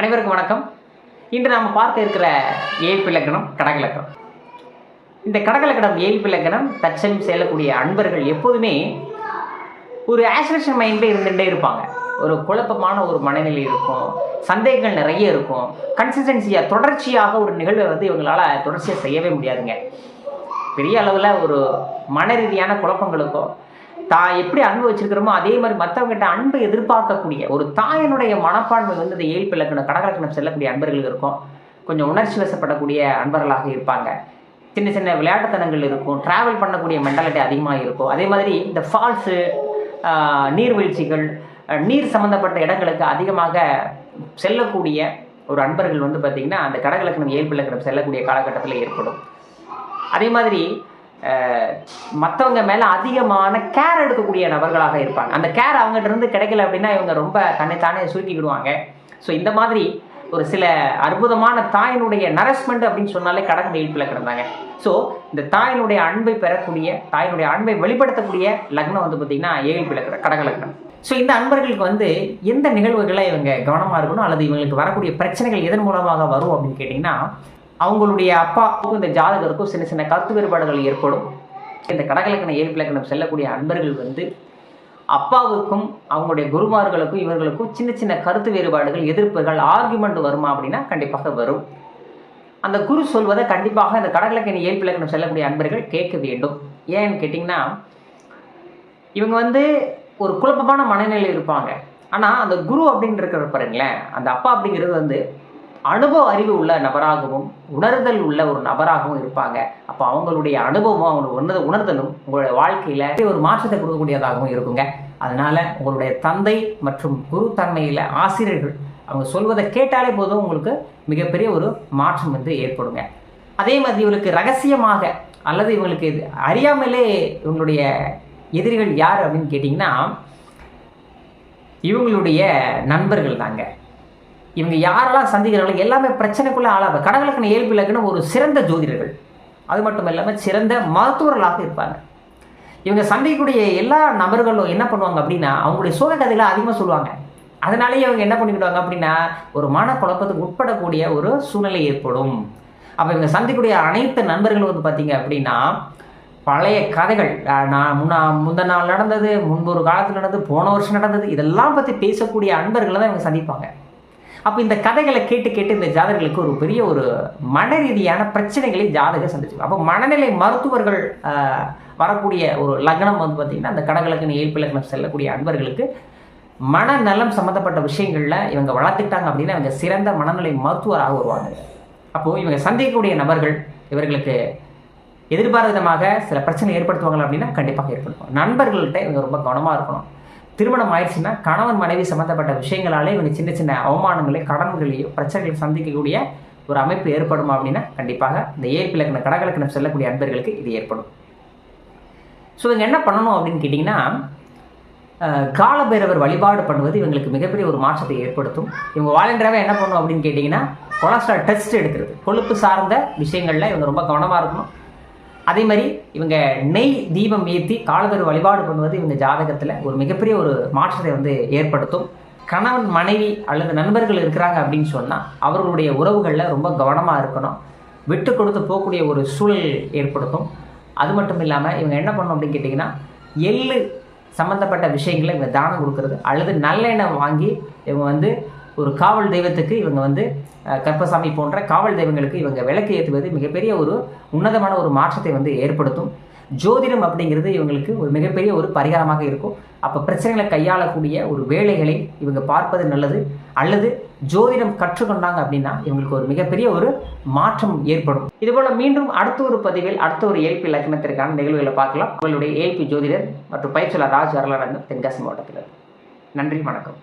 அனைவருக்கும் வணக்கம். இன்று நாம் பார்க்க இருக்கிற ஏழ்பு இலக்கணம் கடகலக்கணம். இந்த கடகலக்கணம் ஏழ்பு இலக்கணம் தற்சமயம் செல்லக்கூடிய அன்பர்கள் எப்போதுமே ஒரு ஆசிலேஷன் மைண்டில் இருந்துகிட்டே இருப்பாங்க. ஒரு குழப்பமான ஒரு மனநிலை இருக்கும். சந்தேகங்கள் நிறைய இருக்கும். கன்சிஸ்டன்சியாக தொடர்ச்சியாக ஒரு நிகழ்வை வந்து இவங்களால் தொடர்ச்சியாக செய்யவே முடியாதுங்க. பெரிய அளவில் ஒரு மன ரீதியான குழப்பங்களுக்கோ தான் எப்படி அன்பு வச்சிருக்கிறோமோ அதே மாதிரி மற்றவங்ககிட்ட அன்பு எதிர்பார்க்கக்கூடிய ஒரு தாயனுடைய மனப்பான்மை வந்து இந்த ஏழ்பு இலக்கணம் கடகலக்கணம் செல்லக்கூடிய அன்பர்களுக்கு இருக்கும். கொஞ்சம் உணர்ச்சி வசப்படக்கூடிய அன்பர்களாக இருப்பாங்க. சின்ன சின்ன விளையாட்டுத்தனங்கள் இருக்கும். ட்ராவல் பண்ணக்கூடிய மென்டாலிட்டி அதிகமாக இருக்கும். அதே மாதிரி இந்த ஃபால்ஸு நீர்வீழ்ச்சிகள் நீர் சம்மந்தப்பட்ட இடங்களுக்கு அதிகமாக செல்லக்கூடிய ஒரு அன்பர்கள் வந்து பார்த்திங்கன்னா அந்த கடகலக்கணம் ஏழ்பு இலக்கணம் செல்லக்கூடிய காலகட்டத்தில் ஏற்படும். அதே மாதிரி மற்றவங்க மேலே அதிகமான கேர் எடுக்கக்கூடிய நபர்களாக இருப்பாங்க. அந்த கேர் அவங்ககிட்ட இருந்து கிடைக்கல அப்படின்னா இவங்க ரொம்ப தன்னைத்தானே சுருக்கிக்கிடுவாங்க. ஸோ இந்த மாதிரி ஒரு சில அற்புதமான தாயினுடைய நரஸ்மெண்ட் அப்படின்னு சொன்னாலே கடன் எழுப்பில் கிடந்தாங்க. ஸோ இந்த தாயினுடைய அன்பை பெறக்கூடிய தாயினுடைய அன்பை வெளிப்படுத்தக்கூடிய லக்னம் வந்து பார்த்திங்கன்னா ஏழு பிளக்கிற கடக லக்னம். ஸோ இந்த அன்பர்களுக்கு வந்து எந்த நிகழ்வுகளை இவங்க கவனமாக இருக்கணும் அல்லது இவங்களுக்கு வரக்கூடிய பிரச்சனைகள் எதன் மூலமாக வரும் அப்படின்னு கேட்டிங்கன்னா அவங்களுடைய அப்பாவுக்கும் இந்த ஜாதகருக்கும் சின்ன சின்ன கருத்து வேறுபாடுகள் ஏற்படும். இந்த கடகலக்கண ஏழுப்பிலக்கணம் செல்லக்கூடிய அன்பர்கள் வந்து அப்பாவுக்கும் அவங்களுடைய குருமார்களுக்கும் இவர்களுக்கும் சின்ன சின்ன கருத்து வேறுபாடுகள் எதிர்ப்புகள் ஆர்குமெண்ட் வருமா அப்படின்னா கண்டிப்பாக வரும். அந்த குரு சொல்வதை கண்டிப்பாக இந்த கடகலக்கணி ஏழ்பிலக்கணம் செல்லக்கூடிய அன்பர்கள் கேட்க வேண்டும். ஏன்னு கேட்டிங்கன்னா இவங்க வந்து ஒரு குழப்பமான மனநிலையில் இருப்பாங்க. ஆனால் அந்த குரு அப்படின்னு இருக்கிற பாருங்களேன் அந்த அப்பா அப்படிங்கிறது வந்து அனுபவ அறிவு உள்ள நபராகவும் உணர்தல் உள்ள ஒரு நபராகவும் இருப்பாங்க. அப்போ அவங்களுடைய அனுபவம் அவங்களுடைய உணர்த உணர்தலும் உங்களுடைய வாழ்க்கையில் ஒரு மாற்றத்தை கொடுக்கக்கூடியதாகவும் இருக்குங்க. அதனால உங்களுடைய தந்தை மற்றும் குரு தன்மையில் ஆசிரியர்கள் அவங்க சொல்வதை கேட்டாலே போதும் உங்களுக்கு மிகப்பெரிய ஒரு மாற்றம் வந்து ஏற்படுங்க. அதே மாதிரி இவங்களுக்கு ரகசியமாக அல்லது இவங்களுக்கு இது அறியாமலே இவங்களுடைய எதிரிகள் யார் அப்படின்னு கேட்டிங்கன்னா இவங்களுடைய நண்பர்கள் தாங்க. இவங்க யாரெல்லாம் சந்திக்கிறாங்களோ எல்லாமே பிரச்சனைக்குள்ள ஆளாக கடகலக்கண இயல்பு இலக்கணம் ஒரு சிறந்த ஜோதிடர்கள். அது மட்டும் இல்லாமல் சிறந்த மருத்துவர்களாக இருப்பாங்க. இவங்க சந்திக்கக்கூடிய எல்லா நபர்களும் என்ன பண்ணுவாங்க அப்படின்னா அவங்களுடைய சோக கதைகளை அதிகமாக சொல்லுவாங்க. அதனாலேயே அவங்க என்ன பண்ணிக்கிடுவாங்க அப்படின்னா ஒரு மனக்குழப்பத்துக்கு உட்படக்கூடிய ஒரு சூழ்நிலை ஏற்படும். அப்போ இவங்க சந்திக்கக்கூடிய அனைத்து நண்பர்களும் வந்து பார்த்தீங்க அப்படின்னா பழைய கதைகள் நான் முன்னா முந்த நாள் நடந்தது முன்பு ஒரு காலத்தில் நடந்தது போன வருஷம் நடந்தது இதெல்லாம் பற்றி பேசக்கூடிய அன்பர்களை தான் இவங்க சந்திப்பாங்க. அப்போ இந்த கதைகளை கேட்டு கேட்டு இந்த ஜாதகர்களுக்கு ஒரு பெரிய ஒரு மன ரீதியான பிரச்சனைகளை ஜாதகம் சந்திச்சு அப்போ மனநிலை மருத்துவர்கள் வரக்கூடிய ஒரு லக்னம் வந்து பார்த்திங்கன்னா அந்த கடகலக்கண ஏழ்பு லக்னம் செல்லக்கூடிய அன்பர்களுக்கு மனநலம் சம்மந்தப்பட்ட விஷயங்களில் இவங்க வளர்த்துக்கிட்டாங்க அப்படின்னா இவங்க சிறந்த மனநிலை மருத்துவராக வருவாங்க. அப்போது இவங்க சந்திக்கக்கூடிய நபர்கள் இவர்களுக்கு எதிர்பாராத விதமாக சில பிரச்சனை ஏற்படுத்துவாங்க அப்படின்னா கண்டிப்பாக ஏற்படுத்துவாங்க. நண்பர்கள்ட்ட இவங்க ரொம்ப கவனமாக இருக்கணும். திருமணம் ஆயிடுச்சுன்னா கணவன் மனைவி சம்மந்தப்பட்ட விஷயங்களாலே இவங்க சின்ன சின்ன அவமானங்களையும் கடன்களையோ பிரச்சனைகளை சந்திக்கக்கூடிய ஒரு அமைப்பு ஏற்படுமா அப்படின்னா கண்டிப்பாக இந்த ஏற்பு இலக்கண கடகலக்கணம் செல்லக்கூடிய அன்பர்களுக்கு இது ஏற்படும். ஸோ இவங்க என்ன பண்ணணும் அப்படின்னு கேட்டிங்கன்னா காலபைரவர் வழிபாடு பண்ணுவது இவங்களுக்கு மிகப்பெரிய ஒரு மாற்றத்தை ஏற்படுத்தும். இவங்க வாலண்டராகவே என்ன பண்ணணும் அப்படின்னு கேட்டிங்கன்னா கொலஸ்ட்ரால் டெஸ்ட் எடுக்கிறது. கொழுப்பு சார்ந்த விஷயங்களில் இவங்க ரொம்ப கவனமாக இருக்கணும். அதே மாதிரி இவங்க நெய் தீபம் ஏற்றி காலபைரவர் வழிபாடு பண்ணுவது இவங்க ஜாதகத்தில் ஒரு மிகப்பெரிய ஒரு மாற்றத்தை வந்து ஏற்படுத்தும். கணவன் மனைவி அல்லது நண்பர்கள் இருக்கிறாங்க அப்படின்னு சொன்னால் அவர்களுடைய உறவுகளில் ரொம்ப கவனமாக இருக்கணும். விட்டு கொடுத்து போகக்கூடிய ஒரு சூழல் ஏற்படுத்தும். அது மட்டும் இல்லாமல் இவங்க என்ன பண்ணணும் அப்படின்னு கேட்டிங்கன்னா எள்ளு சம்மந்தப்பட்ட விஷயங்களை இவங்க தானம் கொடுக்கறது. அல்லது நல்லெண்ணெய் வாங்கி இவங்க வந்து ஒரு காவல் தெய்வத்துக்கு இவங்க வந்து கற்பசாமி போன்ற காவல் தெய்வங்களுக்கு இவங்க விளக்கு ஏற்றுவது மிகப்பெரிய ஒரு உன்னதமான ஒரு மாற்றத்தை வந்து ஏற்படுத்தும். ஜோதிடம் அப்படிங்கிறது இவங்களுக்கு ஒரு மிகப்பெரிய ஒரு பரிகாரமாக இருக்கும். அப்போ பிரச்சனைகளை கையாளக்கூடிய ஒரு வேலைகளை இவங்க பார்ப்பது நல்லது. அல்லது ஜோதிடம் கற்றுக்கொண்டாங்க அப்படின்னா இவங்களுக்கு ஒரு மிகப்பெரிய ஒரு மாற்றம் ஏற்படும். இதுபோல் மீண்டும் அடுத்த ஒரு பதிவில் அடுத்த ஒரு ஏல்பி லக்னத்திற்கான நிகழ்வுகளை பார்க்கலாம். உங்களுடைய ஏல்பி ஜோதிடர் மற்றும் பயிற்சியாளர் ராஜ் அருளானந்தன் தென்காசி மாவட்டத்தில் நன்றி வணக்கம்.